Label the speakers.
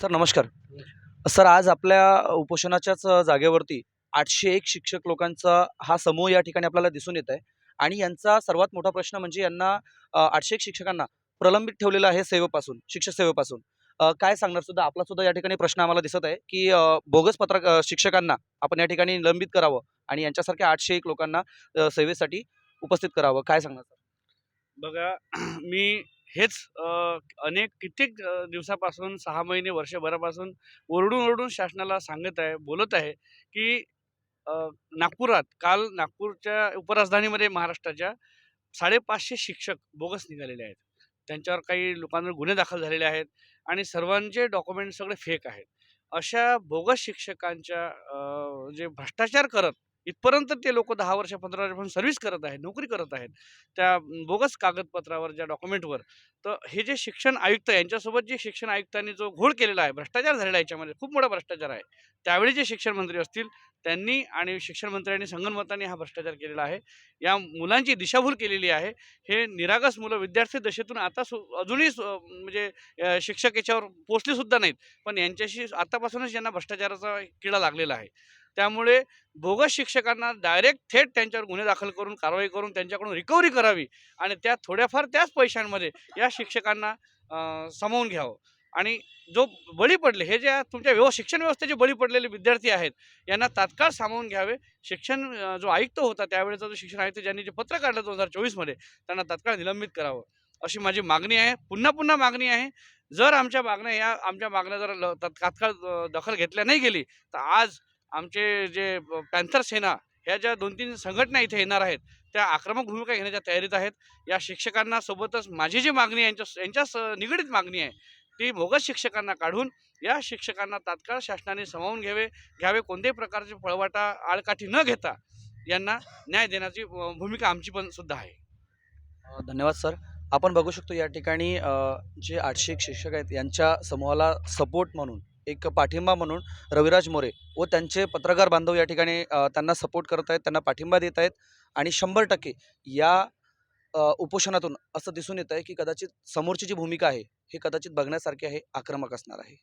Speaker 1: Sir नमस्कार. Sir आज आपल्या उपोषणाच्याच जागेवरती आठशे एक शिक्षक लोकांचा हा समूह या ठिकाणी आपल्याला दिसून येत आहे आणि यांचा सर्वात मोठा प्रश्न म्हणजे यांना आठशे एक शिक्षकांना प्रलंबित ठेवलेलं आहे सेवेपासून शिक्षक सेवेपासून. काय सांगणार सुद्धा? आपला सुद्धा या ठिकाणी प्रश्न आम्हाला दिसत आहे की बोगस पत्रक शिक्षकांना आपण या ठिकाणी निलंबित करावं आणि यांच्यासारख्या आठशे एक लोकांना सेवेसाठी उपस्थित करावं. काय सांगणार? सर
Speaker 2: बघा मी हेच अनेक कित्येक दिवसापासून सहा महिने वर्षभरापासून ओरडून ओरडून शासनाला सांगत आहे बोलत आहे की नागपुरात काल नागपूरच्या उपराजधानीमध्ये महाराष्ट्राच्या साडेपाचशे शिक्षक बोगस निघालेले आहेत. त्यांच्यावर काही लोकांवर गुन्हे दाखल झालेले आहेत आणि सर्वांचे डॉक्युमेंट सगळे फेक आहेत. अशा बोगस शिक्षकांच्या जे भ्रष्टाचार करत इथपर्यंत ते लोक दहा वर्ष पंधरा वर्षापासून सर्व्हिस करत आहेत नोकरी करत आहेत. त्या बोगस कागदपत्रावर ज्या डॉक्युमेंटवर तर हे जे शिक्षण आयुक्त यांच्यासोबत जे शिक्षण आयुक्तांनी जो घोळ केलेला आहे भ्रष्टाचार झालेला आहे याच्यामध्ये खूप मोठा भ्रष्टाचार आहे. त्यावेळी जे शिक्षण मंत्री असतील त्यांनी आणि शिक्षण मंत्र्यांनी संगणमतांनी हा भ्रष्टाचार केलेला आहे. या मुलांची दिशाभूल केलेली आहे. हे निरागस मुलं विद्यार्थी दशेतून आता सु अजूनही म्हणजे शिक्षक याच्यावर पोचले सुद्धा नाहीत. पण यांच्याशी आतापासूनच यांना भ्रष्टाचाराचा किडा लागलेला आहे. त्यामुळे बोगस शिक्षकांना डायरेक्ट थेट त्यांच्यावर गुन्हे दाखल करून कारवाई करून त्यांच्याकडून रिकव्हरी करावी आणि त्या थोड्याफार त्याच पैशांमध्ये या शिक्षकांना सामावून घ्यावं. आणि जो बळी पडले हे ज्या तुमच्या व्यव शिक्षण व्यवस्थेचे बळी पडलेले विद्यार्थी आहेत यांना तात्काळ सामावून घ्यावे. शिक्षण जो आयुक्त होता त्यावेळेचा जो शिक्षण आयुक्त ज्यांनी जे पत्र काढलं दोन हजार चोवीसमध्ये त्यांना तात्काळ निलंबित करावं. अशी माझी मागणी आहे. पुन्हा पुन्हा मागणी आहे. जर आमच्या मागण्या या आमच्या मागण्या जर ल- तात्काळ दखल घेतल्या नाही गेली तर आज आमचे जे पॅन्थर सेना ह्या ज्या दोन तीन संघटना इथे येणार आहेत त्या आक्रमक भूमिका घेण्याच्या तयारीत आहेत. या शिक्षकांना सोबतच माझी जी मागणी यांच्या यांच्या स- निगडीत मागणी आहे ती मोगल शिक्षकांना काढून या शिक्षकांना तात्काळ शासनाने सामावून घ्यावे घ्यावे कोणत्याही प्रकारचे पळवाटा आळकाठी न घेता यांना न्याय देण्याची भूमिका आमची पण सुद्धा आहे.
Speaker 1: धन्यवाद सर. आपण बघू शकतो या ठिकाणी जे आठशे शिक्षक आहेत यांच्या समूहाला सपोर्ट म्हणून एक पाठिंबा म्हणून रविराज मोरे व त्यांचे पत्रकार बांधव या ठिकाणी त्यांना सपोर्ट करत आहेत त्यांना पाठिंबा देत आहेत आणि शंभर टक्के या उपोषणातून असं दिसून येत आहे की कदाचित समोरची जी भूमिका आहे हे कदाचित बघण्यासारखी आहे आक्रमक असणार आहे.